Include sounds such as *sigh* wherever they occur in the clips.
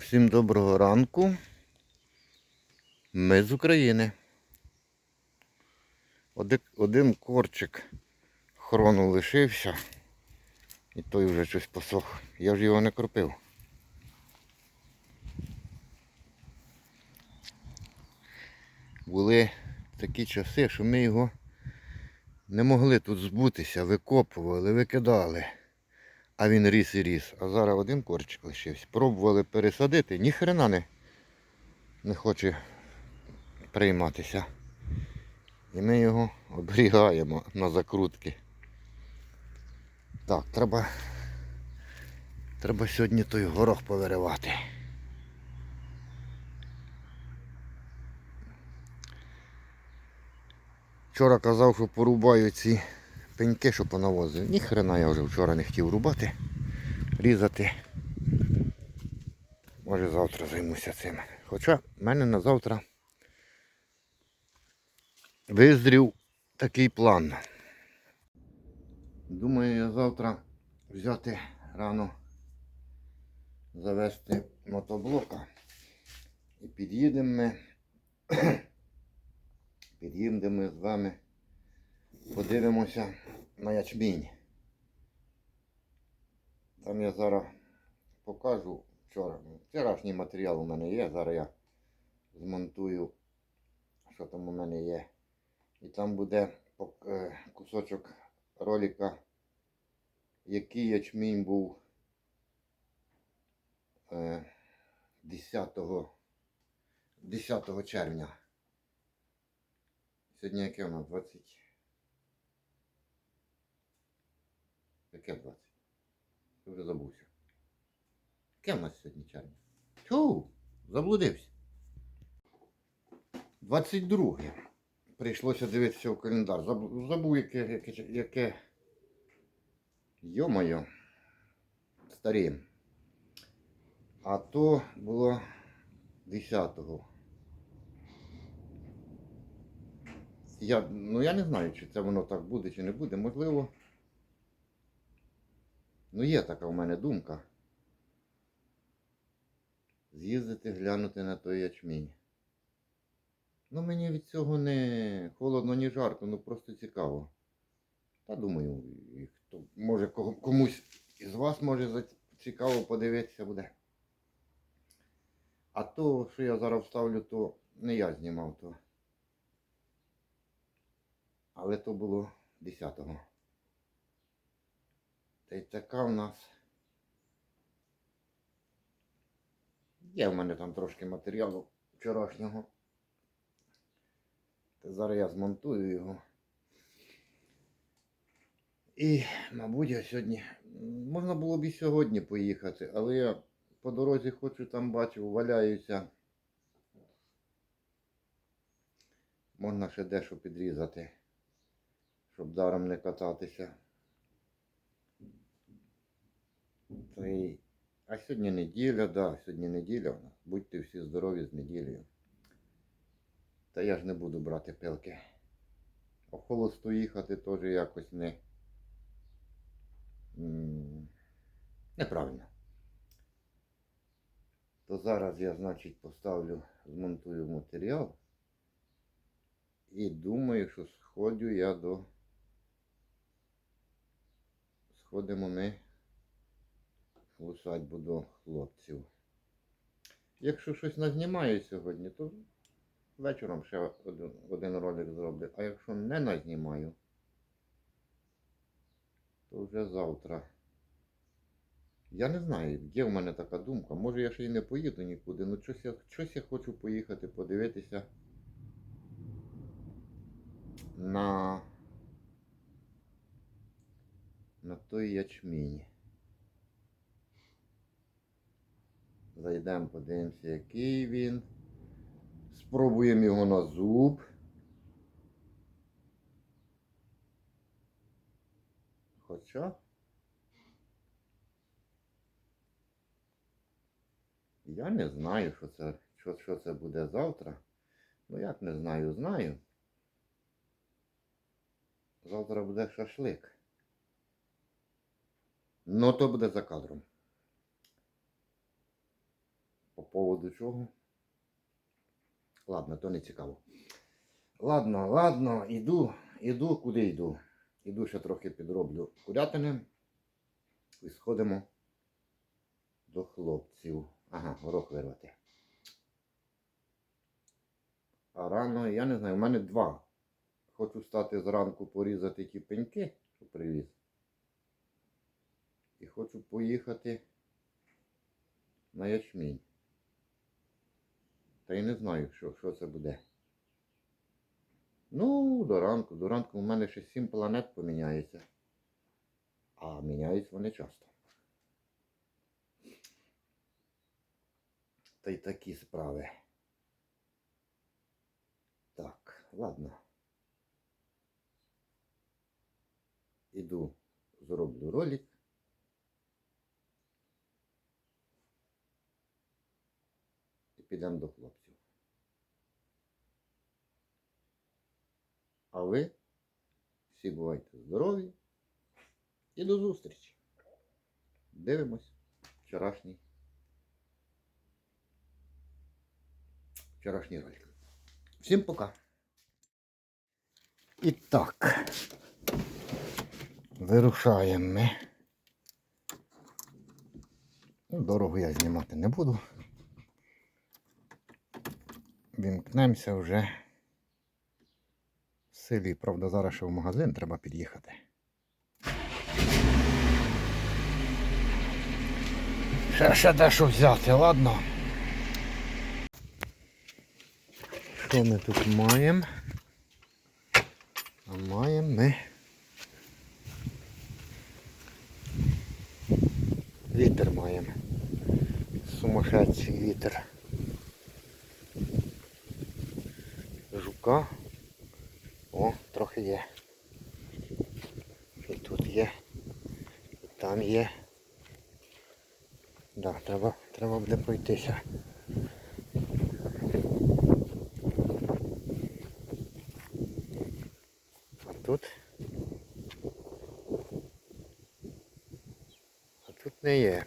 Усім доброго ранку. Ми з України. Один, корчик хрону лишився. І той вже щось посох. Я ж його не кропив. Були такі часи, що ми його не могли тут збутися, викопували, викидали. А він ріс і ріс. А зараз один корчик лишився. Пробували пересадити, ні хрена не, не хоче прийматися. І ми його оберігаємо на закрутки. Так, треба. Треба сьогодні той горох повиривати. Вчора казав, що порубаю ці пеньки, що понавозив. Ні хрена я вже вчора не хотів рубати, різати. Може завтра займуся цим. Хоча в мене на завтра визрів такий план. Думаю, я завтра взяти рано завести мотоблока. І під'їдемо ми. *coughs* Під'їдемо ми з вами. Подивимося на ячмінь. Там я зараз покажу вчора. Вчорашній матеріал у мене є. Зараз я змонтую, що там у мене є. І там буде е, кусочок ролика, який ячмінь був е, 10, 10 червня. Сьогодні яке у нас 20. Яке 20? Я вже забувся. Яке у нас сьогодні червня? Тьфу, заблудився. 22. Прийшлося дивитися в календар. Забув, забув яке, яке, яке. Йо-моє. Старі. А то було 10-го. Я, ну я не знаю, чи це воно так буде, чи не буде. Можливо. Ну, є така в мене думка. З'їздити, глянути на той ячмінь. Ну, мені від цього не холодно, ні жарко, ну просто цікаво. Та думаю, хто, може комусь із вас може цікаво подивитися буде. А то, що я зараз вставлю, то не я знімав то. Але то було 10-го. Та й така в нас. Є в мене там трошки матеріалу вчорашнього. Та зараз я змонтую його. І, мабуть, я сьогодні. Можна було б і сьогодні поїхати, але я по дорозі хочу там бачу, валяюся. Можна ще дещо підрізати, щоб даром не кататися. Й- А сьогодні неділя, да, сьогодні неділя у нас. Будьте всі здорові з неділею. Та я ж не буду брати пилки. А в їхати теж якось не. Неправильно. То зараз я, значить, поставлю, змонтую матеріал. І думаю, що сходю я до. Сходимо ми в усадьбу до хлопців. Якщо щось назнімаю сьогодні, то вечором ще один, один ролик зроблю. А якщо не назнімаю, то вже завтра. Я не знаю, є в мене така думка. Може я ще й не поїду нікуди. Ну щось я, щось я хочу поїхати подивитися на, на той ячмінь. Зайдемо, подивимося, який він. Спробуємо його на зуб. Хоча. Я не знаю, що це, що, що це буде завтра. Ну як не знаю, знаю. Завтра буде шашлик. Ну то буде за кадром. По поводу чого? Ладно, то не цікаво. Ладно, ладно, іду, іду, куди йду. Іду ще трохи підроблю курятини. І сходимо до хлопців. Ага, горох вирвати. А рано, я не знаю, в мене два. Хочу стати зранку порізати ті пеньки, що привіз. І хочу поїхати на ячмінь. Та й не знаю, що, що це буде. Ну, до ранку. До ранку у мене ще сім планет поміняється. А міняються вони часто. Та й такі справи. Так, ладно. Іду, зроблю ролик. І підемо до хлопців. А ви всі бувайте здорові і до зустрічі. Дивимось вчорашній. Вчорашній ролик. Всім пока. І так. Вирушаємо ми. Ну, дорогу я знімати не буду. Вімкнемося вже селі. Правда, зараз ще в магазин треба під'їхати. Ще ще дещо взяти, ладно. Що ми тут маємо? А маємо ми. Вітер маємо. Сумасшедший вітер. Жука. О, трохи є. І тут є. І там є. Да, треба, треба буде пройтися. А тут. А тут не є.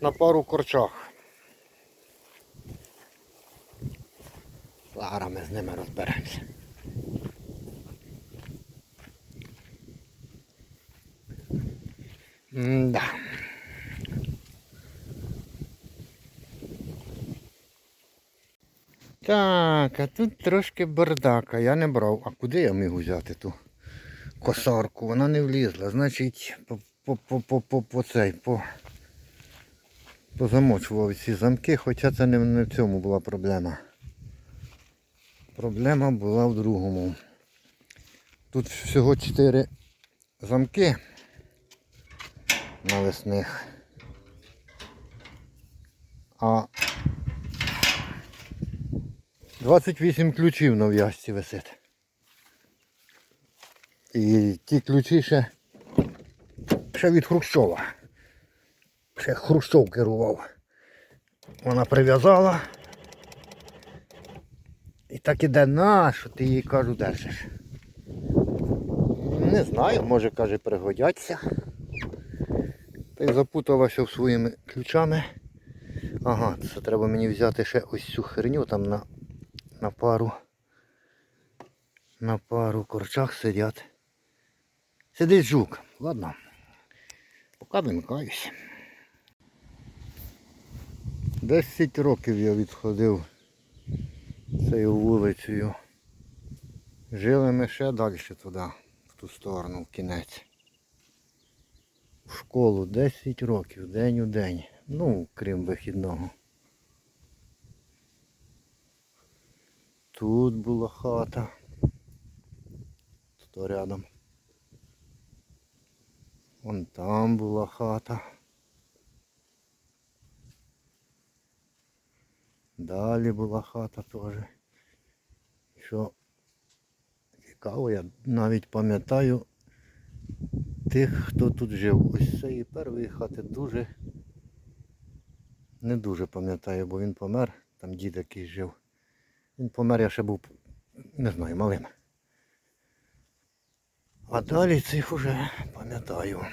На пару корчах. Зараз ми з ними розберемося. Да. Так, а тут трошки бардака. Я не брав. А куди я міг взяти ту косарку? Вона не влізла. Значить, по, по, по, по, по, цей, по, позамочував ці замки, хоча це не, не в цьому була проблема. Проблема була в другому. Тут всього 4 замки навесних. А 28 ключів на в'язці висить. І ті ключі ще, ще від Хрущова. Ще Хрущов керував. Вона прив'язала. І так іде на, що ти їй кажу держиш. Не знаю, може каже пригодяться. Та й запуталася своїми ключами. Ага, це треба мені взяти ще ось цю херню там на, на пару. На пару корчах сидять. Сидить жук. Ладно. Поки вимикаюсь. Десять років я відходив цією вулицею. Жили ми ще далі туди, в ту сторону, в кінець. В школу 10 років, день у день. Ну, крім вихідного. Тут була хата. Тут рядом. Вон там була хата. Далі була хата теж. Що цікаво, я навіть пам'ятаю тих, хто тут жив. Ось цієї першої хати дуже не дуже пам'ятаю, бо він помер, там дід якийсь жив. Він помер, я ще був, не знаю, малим. А далі цих уже пам'ятаю.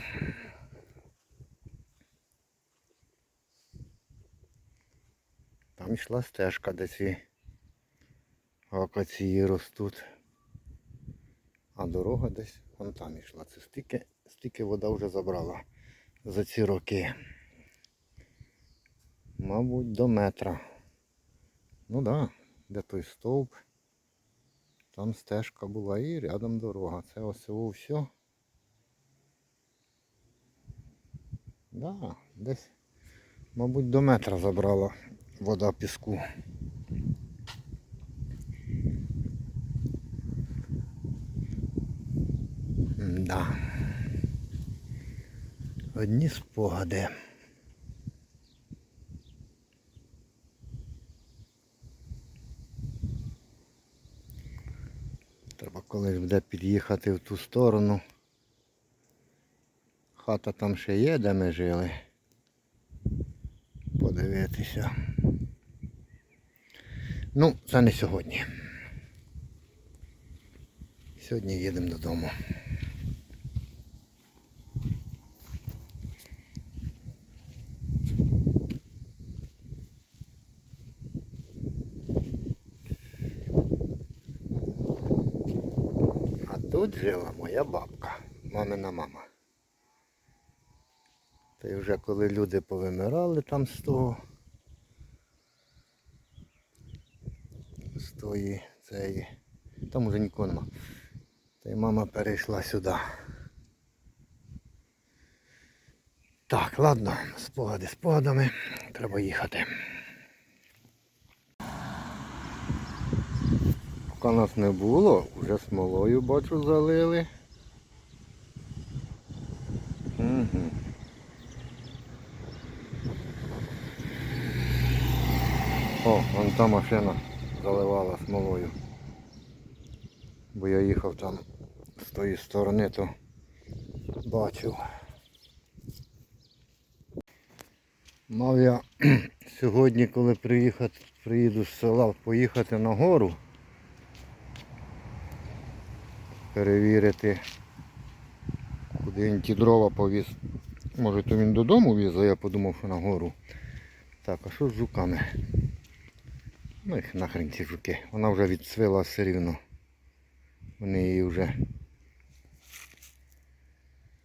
Там йшла стежка, де ці акації ростуть. А дорога десь вон там йшла. Це стільки, стільки вода вже забрала за ці роки. Мабуть, до метра. Ну так, да, де той стовп. Там стежка була і рядом дорога. Це ось все. Да, десь, мабуть, до метра забрала вода піску. Да. Одні спогади. Треба колись буде під'їхати в ту сторону. Хата там ще є, де ми жили. Подивитися. Ну, це не сьогодні. Сьогодні їдемо додому. А тут жила моя бабка, мамина мама. Та й вже коли люди повимирали там з того, з тої цієї, там уже нікого нема. Та й мама перейшла сюди. Так, ладно, спогади спогадами, треба їхати. Поки нас не було, вже смолою бачу залили. Угу. О, вон та машина заливала смолою. Бо я їхав там з тої сторони, то бачив. Мав я *clears throat* сьогодні, коли приїхати, приїду з села, поїхати на гору, перевірити, куди він ті дрова повіз. Може то він додому віз, а я подумав, що на гору. Так, а що з жуками? Ну їх нахрен ці жуки. Вона вже відцвила все рівно. Вони її вже.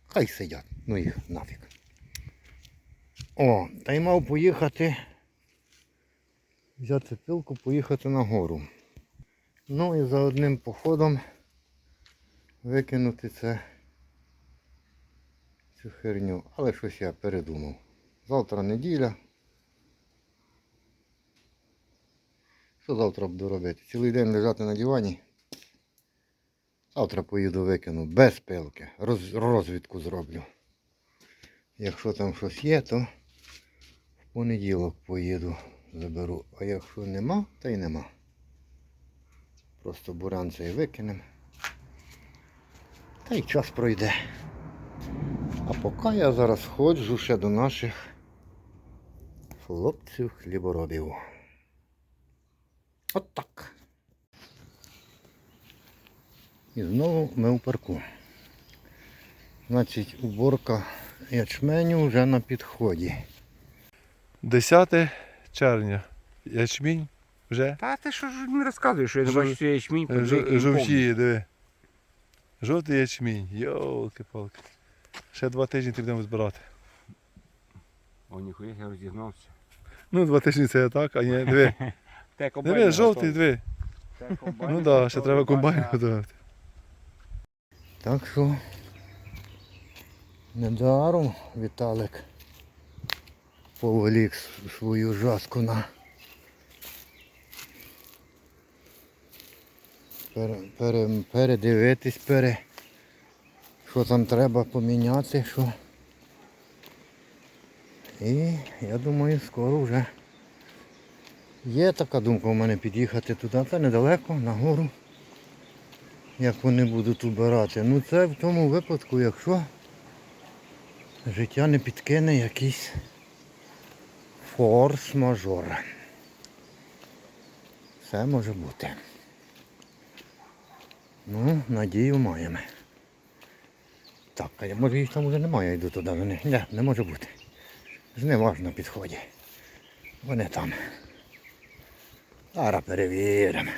Хай сидять, ну їх нафіг. О, та й мав поїхати. Взяти пилку, поїхати на гору. Ну і за одним походом викинути це цю херню. Але щось я передумав. Завтра неділя. Що завтра буду робити? Цілий день лежати на дивані. Завтра поїду викину без пилки. Роз, розвідку зроблю. Якщо там щось є, то в понеділок поїду, заберу. А якщо нема, то й нема. Просто буран цей викинемо. Та й час пройде. А поки я зараз ходжу ще до наших хлопців хліборобів. От так. І знову ми у парку. Значить, уборка ячменю вже на підході. 10 червня. Ячмінь вже Та ти що ж не розказуєш, що я не бачу, що ячмінь ж- подикий жовтіє, диви. Жовтий ячмінь. Йолки-палки. Ще два тижні ти будемо збирати. О, ніхуя я розігнався. Ну, два тижні це так, а ні, диви. *laughs* Те комбайн Диви, жовтий, диви. Те комбайн Ну так, ще треба комбайн готувати. Так що недаром Віталик повелік с- свою жаску на пере, пере, передивитись, пере, що там треба поміняти, що. І я думаю, скоро вже є така думка у мене під'їхати туди, це недалеко, на гору як вони будуть убирати. Ну це в тому випадку, якщо життя не підкине якийсь форс-мажор. Все може бути. Ну, надію маємо. Так, а може їх там вже немає, я йду туди. Вони. Не, не може бути. Жнива ж на підході. Вони там. Зараз перевіримо.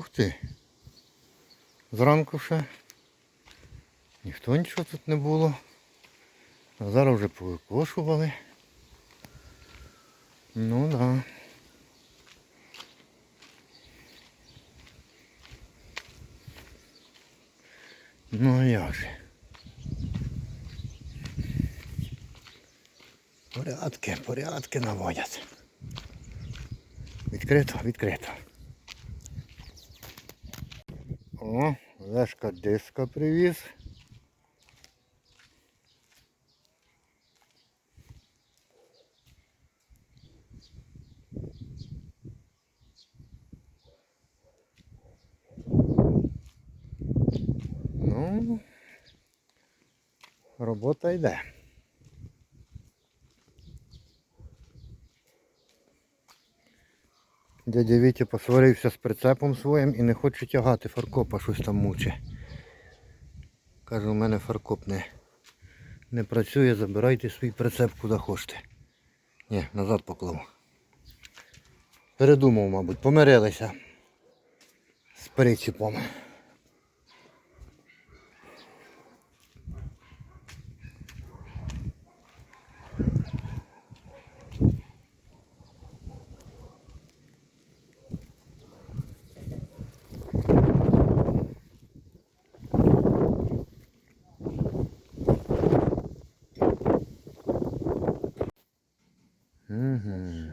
Ух ти. Зранку ще. Ніхто нічого тут не було. А зараз вже повикошували. Ну да. Ну а як же? Порядки, порядки наводять. Відкрито, відкрито. О, Лешка диска привіз. Ну, робота йде. Дядя Вітя посварився з прицепом своїм і не хоче тягати фаркопа, щось там мучить. Каже, у мене фаркоп не, не працює, забирайте свій прицеп куди хочете. Ні, назад поклав. Передумав, мабуть, помирилися з причепом. Угу.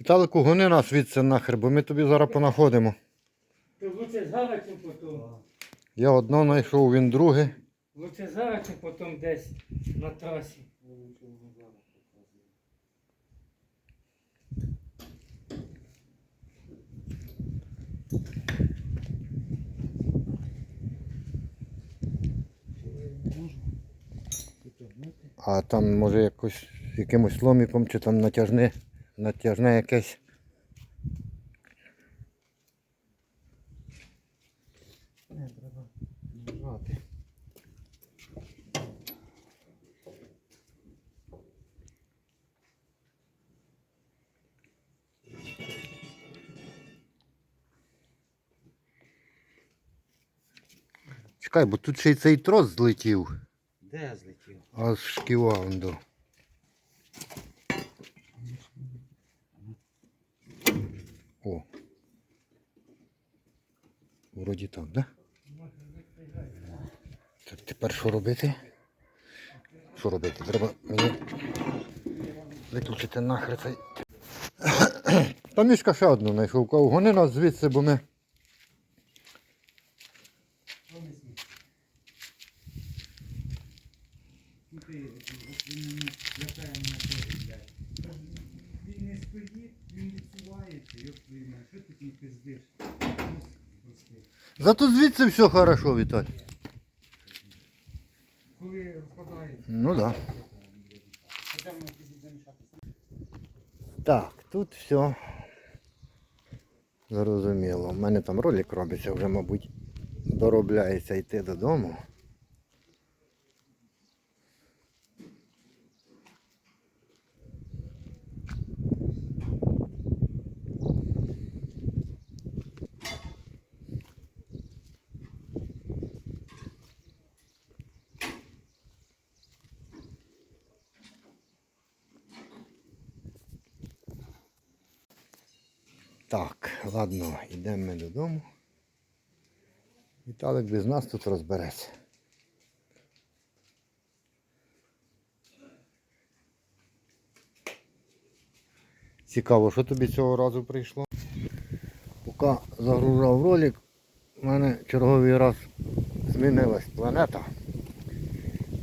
Віталику, гони нас звідси нахер, бо ми тобі зараз понаходимо. То лучше зараз, чи потім. Я одно знайшов, він друге. Лучше зараз, чи потім десь на трасі. А там може якось якимось ломіком чи там натяжне, натяжне якесь. Не, треба нажати. Чекай, бо тут ще й цей трос злетів. Де злетів? Аж шківа. О. Вроді так, да? Так, тепер що робити? Що робити? Треба мені виключити нахер цей. *coughs* Та мішка ще одну знайшов. Гони нас звідси, бо ми. Він не стоїть, він відсувається, йоп твою мать, що ти тут пиздиш? Зато звідси все хорошо, Віталь. Ну так. Да. Так, тут все зрозуміло. У мене там ролик робиться, вже, мабуть, доробляється йти додому. Так, ладно, йдемо ми додому. Віталик без нас тут розбереться. Цікаво, що тобі цього разу прийшло? Поки загружав ролик, у мене черговий раз змінилась планета.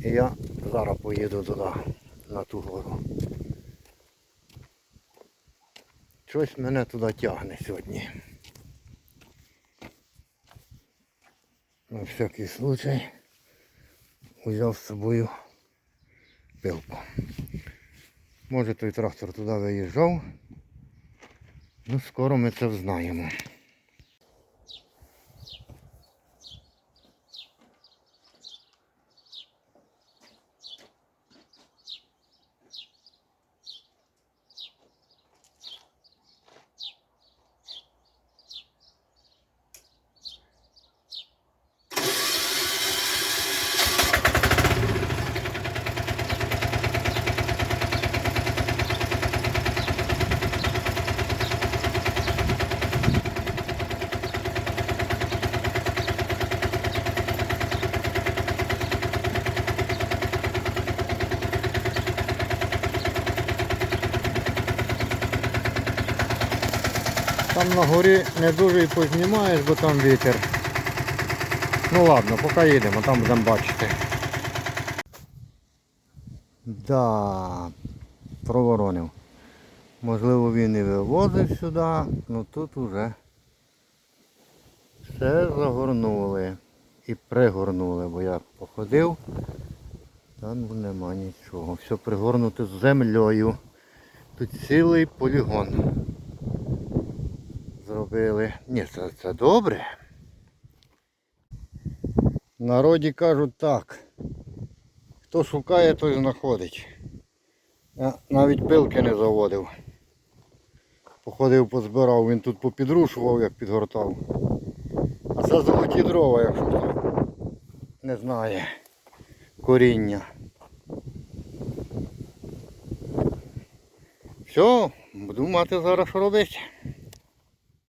І я зараз поїду туди, на ту гору. Щось мене туди тягне сьогодні. На всякий случай взяв з собою пилку. Може той трактор туди виїжджав. Ну, скоро ми це взнаємо. Там на горі не дуже і познімаєш, бо там вітер. Ну ладно, поки їдемо, там будемо бачити. Да, проворонив. Можливо він і вивозив сюди, ну тут уже все загорнули і пригорнули, бо я походив, там нема нічого. Все пригорнуто з землею. Тут цілий полігон зробили. Ні, це, це добре. В народі кажуть так. Хто шукає, той знаходить. Я навіть пилки не заводив. Походив, позбирав, він тут попідрушував, як підгортав. А це золоті дрова, якщо хто не знає коріння. Все, буду мати зараз що робити.